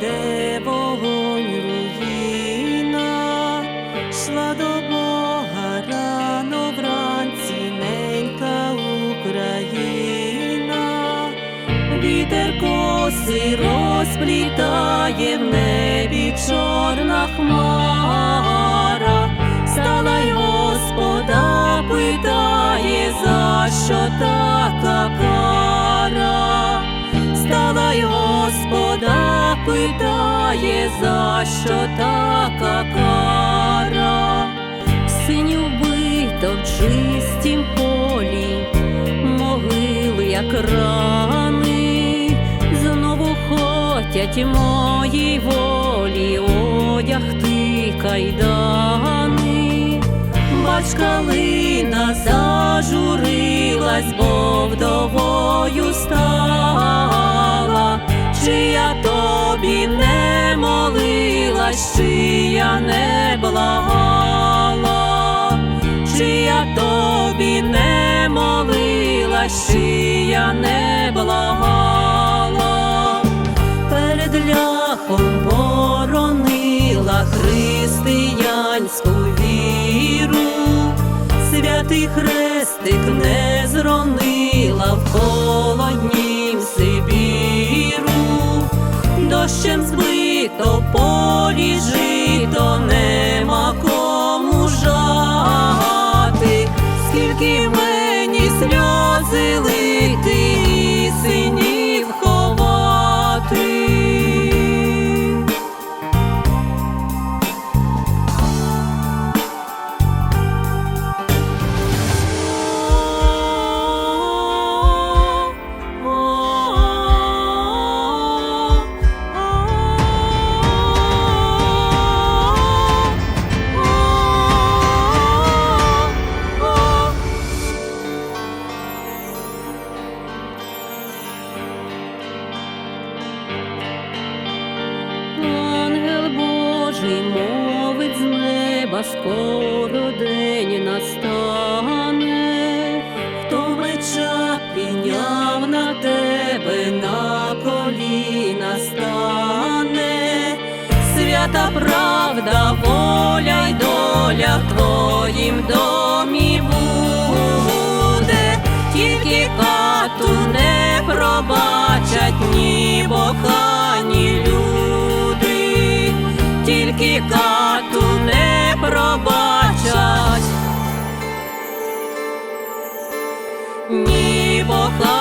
де вогонь руїна, шла до Бога рано вранці ненька Україна, вітер коси розплітає в небі чорна хмара, стала й Господа питає, за що така питає, за що така кара, синів вбито в чистім полі, могили, як рани, знову хотять моїй волі одягти кайдани. Бач, калина зажурилась, бо вдовою стала, молилась, я не благала, чи я тобі не молилась, чи я не благала, перед ляхом боронила християнську віру, святий хрестик не зронила в холоднім Сибіру, дощем збито полі жито, Божий мовить з неба, скоро день настане, хто меча підняв на тебе, на коліна стане, свята правда, воля й доля в твоїм домі буде, тільки кату не пробачать ні Бога, ні Бога,